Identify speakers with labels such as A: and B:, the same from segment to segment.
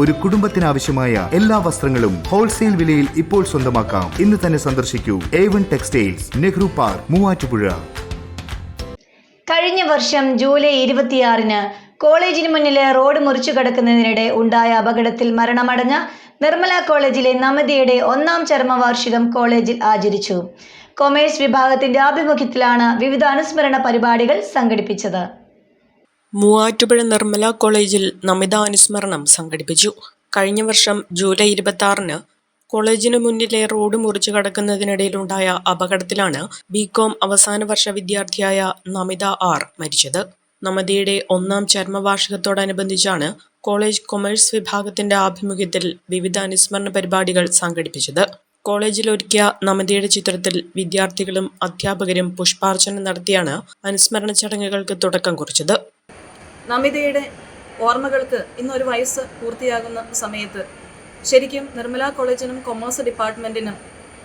A: ഒരു കുടുംബത്തിനാവശ്യമായ എല്ലാ വസ്ത്രങ്ങളും ഹോൾസെയിൽ വിലയിൽ ഇപ്പോൾ സ്വന്തമാക്കാം. ഇന്ന് തന്നെ സന്ദർശിക്കൂ. A one textiles Nehru park Muvattupuzha.
B: കഴിഞ്ഞ വർഷം ജൂലൈ ഇരുപത്തിയാറിന് കോളേജിന് മുന്നിലെ റോഡ് മുറിച്ചു കടക്കുന്നതിനിടെ ഉണ്ടായ അപകടത്തിൽ മരണമടഞ്ഞ നിർമ്മല കോളേജിലെ നമിതയുടെ ഒന്നാം ചരമവാർഷികം കോളേജിൽ ആചരിച്ചു. കൊമേഴ്സ് വിഭാഗത്തിന്റെ ആഭിമുഖ്യത്തിലാണ് വിവിധ അനുസ്മരണ പരിപാടികൾ സംഘടിപ്പിച്ചത്.
C: മൂവാറ്റുപുഴ നിർമ്മല കോളേജിൽ നമിത അനുസ്മരണം സംഘടിപ്പിച്ചു. കഴിഞ്ഞ വർഷം ജൂലൈ ഇരുപത്തി ആറിന് കോളേജിന് മുന്നിലെ റോഡ് മുറിച്ചു കടക്കുന്നതിനിടയിലുണ്ടായ അപകടത്തിലാണ് ബികോം അവസാന വർഷ വിദ്യാർത്ഥിയായ നമിത ആർ മരിച്ചത്. നമിതയുടെ ഒന്നാം ചരമവാർഷികത്തോടനുബന്ധിച്ചാണ് കോളേജ് കൊമേഴ്സ് വിഭാഗത്തിന്റെ ആഭിമുഖ്യത്തിൽ വിവിധ അനുസ്മരണ പരിപാടികൾ സംഘടിപ്പിച്ചത്. കോളേജിൽ ഒരുക്കിയ നമിതയുടെ ചിത്രത്തിൽ വിദ്യാർത്ഥികളും അധ്യാപകരും പുഷ്പാർച്ചന നടത്തിയാണ് അനുസ്മരണ ചടങ്ങുകൾക്ക് തുടക്കം കുറിച്ചത്.
D: നമിതയുടെ ഓർമ്മകൾക്ക് ഇന്നൊരു വയസ്സ് പൂർത്തിയാകുന്ന സമയത്ത് ശരിക്കും നിർമ്മല കോളേജിനും കൊമേഴ്സ് ഡിപ്പാർട്ട്മെന്റിനും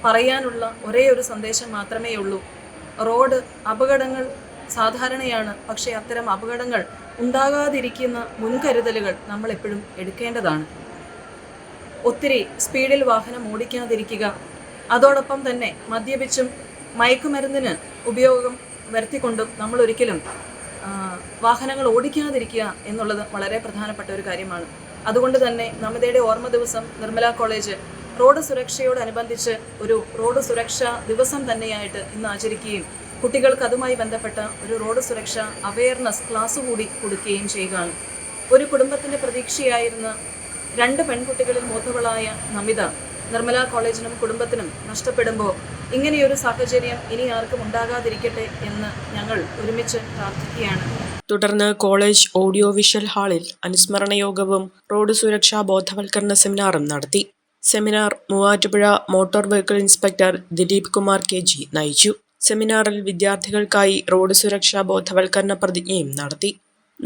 D: പറയാനുള്ള ഒരേ ഒരു സന്ദേശം മാത്രമേ ഉള്ളൂ റോഡ് അപകടങ്ങൾ സാധാരണയാണ് പക്ഷേ അത്തരം അപകടങ്ങൾ ഉണ്ടാകാതിരിക്കുന്ന മുൻകരുതലുകൾ നമ്മൾ എപ്പോഴും എടുക്കേണ്ടതാണ്. ഒത്തിരി സ്പീഡിൽ വാഹനം ഓടിക്കാതിരിക്കുക അതോടൊപ്പം തന്നെ മദ്യപിച്ചും മയക്കുമരുന്നിന് ഉപയോഗം വരുത്തിക്കൊണ്ടും നമ്മൾ ഒരിക്കലും വാഹനങ്ങൾ ഓടിക്കാതിരിക്കുക എന്നുള്ളത് വളരെ പ്രധാനപ്പെട്ട ഒരു കാര്യമാണ്. അതുകൊണ്ട് തന്നെ നമിതയുടെ ഓർമ്മ ദിവസം നിർമ്മല കോളേജ് റോഡ് സുരക്ഷയോടനുബന്ധിച്ച് ഒരു റോഡ് സുരക്ഷാ ദിവസം തന്നെയായിട്ട് ഇന്ന് ആചരിക്കുകയും കുട്ടികൾക്ക് അതുമായി ബന്ധപ്പെട്ട ഒരു റോഡ് സുരക്ഷ അവയർനെസ് ക്ലാസ് കൂടി കൊടുക്കുകയും ചെയ്യുകയാണ്. ഒരു കുടുംബത്തിന്റെ പ്രതീക്ഷയായിരുന്ന രണ്ട് പെൺകുട്ടികളിൽ മൂത്തവളായ നമിത നിർമ്മല കോളേജിനും കുടുംബത്തിനും നഷ്ടപ്പെടുമ്പോൾ ഇങ്ങനെയൊരു സാഹചര്യം ഇനി ആർക്കും ഉണ്ടാകാതിരിക്കട്ടെ എന്ന് ഞങ്ങൾ ഒരുമിച്ച് പ്രാർത്ഥിക്കുകയാണ്.
C: തുടർന്ന് കോളേജ് ഓഡിയോ വിഷ്വൽ ഹാളിൽ അനുസ്മരണ യോഗവും റോഡ് സുരക്ഷാ ബോധവൽക്കരണ സെമിനാറും നടത്തി. Seminar Muvattupuzha motor vehicle inspector Dileep Kumar K G നയിച്ചു. സെമിനാറിൽ വിദ്യാർത്ഥികൾക്കായി റോഡ് സുരക്ഷാ ബോധവൽക്കരണ പ്രതിജ്ഞയും നടത്തി.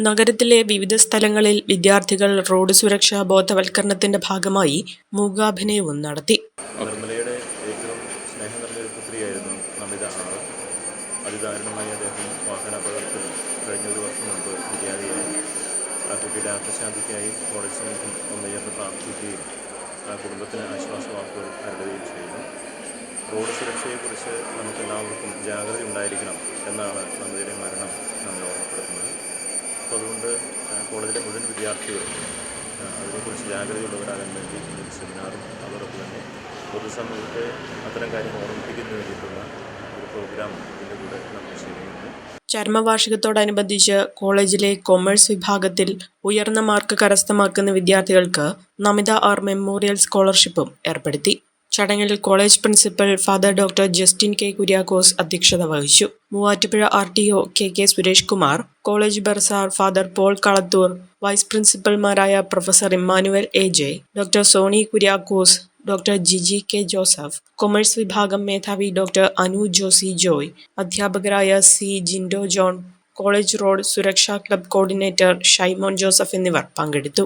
C: നഗരത്തിലെ വിവിധ സ്ഥലങ്ങളിൽ വിദ്യാർത്ഥികൾ റോഡ് സുരക്ഷാ ബോധവൽക്കരണത്തിന്റെ ഭാഗമായി മൂകാഭിനയവും നടത്തി.
E: നിർമ്മലയുടെ അദ്ദേഹം റോഡ് സുരക്ഷയെക്കുറിച്ച് ജാഗ്രത ഉണ്ടായിരിക്കണം എന്നാണ് നമിതയുടെ മരണം നമ്മെ ഓർമ്മപ്പെടുത്തുന്നത്. അതുകൊണ്ട് കോളേജിലെ മുഴുവൻ വിദ്യാർത്ഥികളും അതിനെക്കുറിച്ച് ജാഗ്രതയുള്ളവരാകാൻ വേണ്ടി ഇന്നൊരു സെമിനാറും അതോടൊപ്പം തന്നെ പൊതുസമൂഹത്തെ അത്തരം കാര്യങ്ങൾ ഓർമ്മിപ്പിക്കുന്നതിന് വേണ്ടിയിട്ടുള്ള ഒരു പ്രോഗ്രാം ഇതിന്റെ കൂടെ നമ്മൾ ചെയ്യുന്നുണ്ട്.
C: ചരമവാർഷികത്തോടനുബന്ധിച്ച് കോളേജിലെ കൊമേഴ്സ് വിഭാഗത്തിൽ ഉയർന്ന മാർക്ക് കരസ്ഥമാക്കുന്ന വിദ്യാർത്ഥികൾക്ക് നമിത ആർ മെമ്മോറിയൽ സ്കോളർഷിപ്പും ഏർപ്പെടുത്തി. ചടങ്ങിൽ college principal father doctor Justin K Kuriakose അധ്യക്ഷത വഹിച്ചു. Muvattupuzha R T O K K Suresh Kumar college bursar father Paul Kalathoor vice പ്രിൻസിപ്പൽമാരായ professor Immanuel A J doctor Sony Kuriakose doctor Jiji K Joseph commerce വിഭാഗം മേധാവി doctor Anu Josy Joy അധ്യാപകരായ C Jindo John college road സുരക്ഷാ club coordinator Shymon Joseph എന്നിവർ പങ്കെടുത്തു.